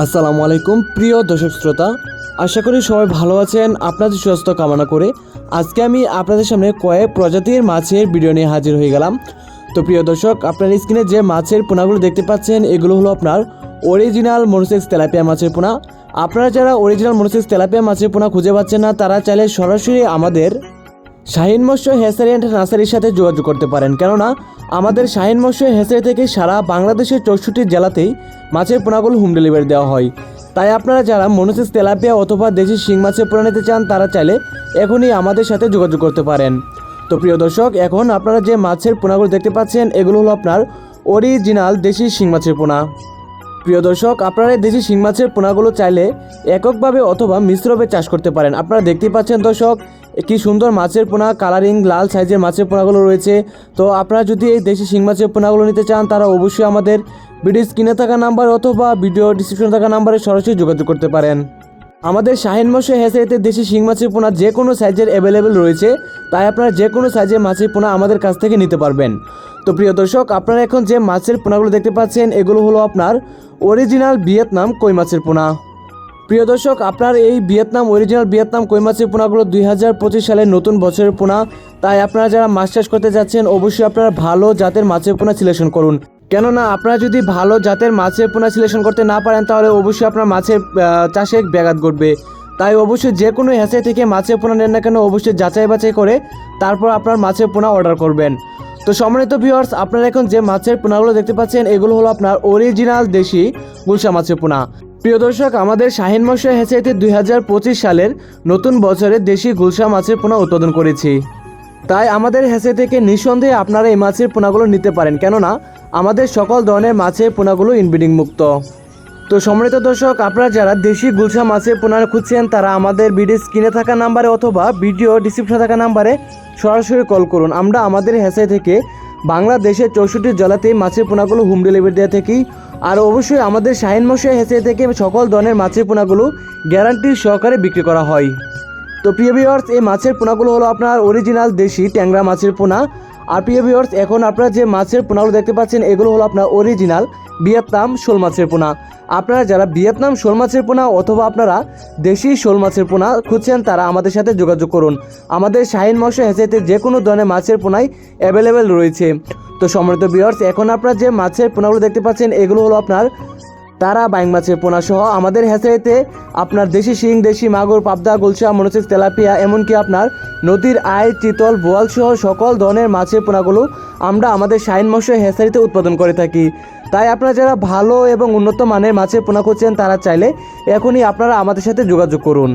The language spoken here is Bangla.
আসসালামু আলাইকুম, প্রিয় দর্শক শ্রোতা। আশা করি সবাই ভালো আছেন, আপনাদের সুস্বাস্থ্য কামনা করে। আজকে আমি আপনাদের সামনে কয়েক প্রজাতির মাছের ভিডিও নিয়ে হাজির হয়ে গেলাম। তো প্রিয় দর্শক, আপনার স্ক্রিনে যে মাছের পোনাগুলো দেখতে পাচ্ছেন, এগুলো হলো আপনার অরিজিনাল মনোসেক্স তেলাপিয়া মাছের পোনা। আপনারা যারা অরিজিনাল মনোসেক্স তেলাপিয়া মাছের পোনা খুঁজে পাচ্ছেন না, তারা চাইলে সরাসরি আমাদের শাহিন মৎস্য হেসারি অ্যান্ড নার্সারির সাথে যোগাযোগ করতে পারেন। কেননা, আমাদের শাহিন মৎস্য হেসারি থেকে সারা বাংলাদেশের চৌষট্টি জেলাতেই মাছের পোনাগুলো হোম ডেলিভারি দেওয়া হয়। তাই আপনারা যারা মনোসিস তেলাপিয়া অথবা দেশি শিং মাছের পোনা নিতে চান, তারা চাইলে এখনই আমাদের সাথে যোগাযোগ করতে পারেন। তো প্রিয় দর্শক, এখন আপনারা যে মাছের পোনাগুলো দেখতে পাচ্ছেন, এগুলো হলো আপনার অরিজিনাল দেশি শিং মাছের পোনা। প্রিয় দর্শক, আপনারা দেশি শিং মাছের পোনাগুলো চাইলে এককভাবে অথবা মিশ্রভাবে চাষ করতে পারেন। আপনারা দেখতেই পাচ্ছেন দর্শক কি সুন্দর মাছের পোনা, কালারিং লাল সাইজের মাছের পোনাগুলো রয়েছে। তো আপনারা যদি এই দেশি শিং মাছের পোনাগুলো নিতে চান, তারা অবশ্যই আমাদের ভিডিও স্ক্রিনে থাকা নাম্বার অথবা ভিডিও ডিসক্রিপশনে থাকা নাম্বারে সরাসরি যোগাযোগ করতে পারেন। আমাদের শাহিন মশাই হেসারিতে দেশি শিং মাছের পোনা যে কোনো সাইজের অ্যাভেলেবেল রয়েছে, তাই আপনারা যে কোনো সাইজের মাছের পোনা আমাদের কাছ থেকে নিতে পারবেন। তো প্রিয় দর্শক, আপনারা এখন যে মাছের পোনাগুলো দেখতে পাচ্ছেন, এগুলো হলো আপনার অরিজিনাল ভিয়েতনাম কই মাছের পোনা। প্রিয় দর্শক, আপনার এই ভিয়েতনাম অরিজিনাল ভিয়েতনাম কই পোনাগুলো দুই হাজার পঁচিশ সালের নতুন বছরের পোনা। তাই আপনারা যারা মাছ চাষ করতে যাচ্ছেন, অবশ্যই আপনারা ভালো জাতের মাছের পোনা সিলেকশন করুন। কেননা, আপনারা যদি ভালো জাতের মাছের পোনা সিলেকশন করতে না পারেন, তাহলে অবশ্যই আপনার মাছের চাষে ব্যাঘাত ঘটবে। তাই অবশ্যই যে কোনো হেসে থেকে মাছের পোনা নেন না কেন, অবশ্যই যাচাই বাছাই করে তারপর আপনার মাছের পোনা অর্ডার করবেন। তো সম্মানিত ভিউয়ার্স আপনারা এখন যে মাছের পোনাগুলো দেখতে পাচ্ছেন, এগুলো হলো আপনার অরিজিনাল দেশি গুলশা মাছের পোনা। প্রিয় দর্শক, আমাদের শাহিন মশাই হেসেতে দুই সালের নতুন বছরে দেশি গুলশা মাছের পোনা উৎপাদন করেছি। তাই আমাদের হেসে থেকে নিঃসন্দেহে আপনারা এই মাছের পোনাগুলো নিতে পারেন। কেননা, আমাদের সকল ধরনের মাছের পোনাগুলো ইনব্রিডিং মুক্ত। তো সম্মানিত দর্শক, আপনারা যারা দেশি গুলশা মাছের পোনা খুঁজছেন, তারা আমাদের ভিডিও স্ক্রিনে থাকা নাম্বারে অথবা ভিডিও ডিসক্রিপশনে থাকা নাম্বারে সরাসরি কল করুন। আমরা আমাদের হেসে থেকে বাংলাদেশের চৌষট্টি জেলাতেই মাছের পোনাগুলো হোম ডেলিভারি দেওয়া থাকি। আর অবশ্যই আমাদের শাহিন মশাই হেসে থেকে সকল ধরনের মাছের পোনাগুলো গ্যারান্টি সহকারে বিক্রি করা হয়। তো প্রিয় ভিওয়ার্স এই মাছের পোনাগুলো হলো আপনার অরিজিনাল দেশি ট্যাংরা মাছের পোনা। আর প্রিয় ভিউয়ার্স এখন আপনারা যে মাছের পোনাগুলো দেখতে পাচ্ছেন, এগুলো হলো আপনার অরিজিনাল ভিয়েতনাম শোল মাছের পোনা। আপনারা যারা ভিয়েতনাম শোল মাছের পোনা অথবা আপনারা দেশি শোল মাছের পোনা খুঁজছেন, তারা আমাদের সাথে যোগাযোগ করুন। আমাদের শাহিন মশা হেসেতে যে কোনো ধরনের মাছের পোনাই অ্যাভেলেবেল রয়েছে। তো সম্মানিত ভিউয়ার্স এখন আপনারা যে মাছের পোনাগুলো দেখতে পাচ্ছেন, এগুলো হলো আপনার তারা বাইং মাছের পোনা সহ আমাদের হ্যাচারিতে আপনার দেশি শিং, দেশি মাগুর, পাবদা, গুলশা মনোসিস তেলাপিয়া, এমনকি আপনার নদীর আয় চিতল বোয়াল সহ সকল ধরনের মাছের পোনাগুলো আমরা আমাদের শাইন মৎস্য হ্যাচারিতে উৎপাদন করে থাকি। তাই আপনারা যারা ভালো এবং উন্নত মানের মাছের পোনা করছেন তারা চাইলে এখনই আপনারা আমাদের সাথে যোগাযোগ করুন।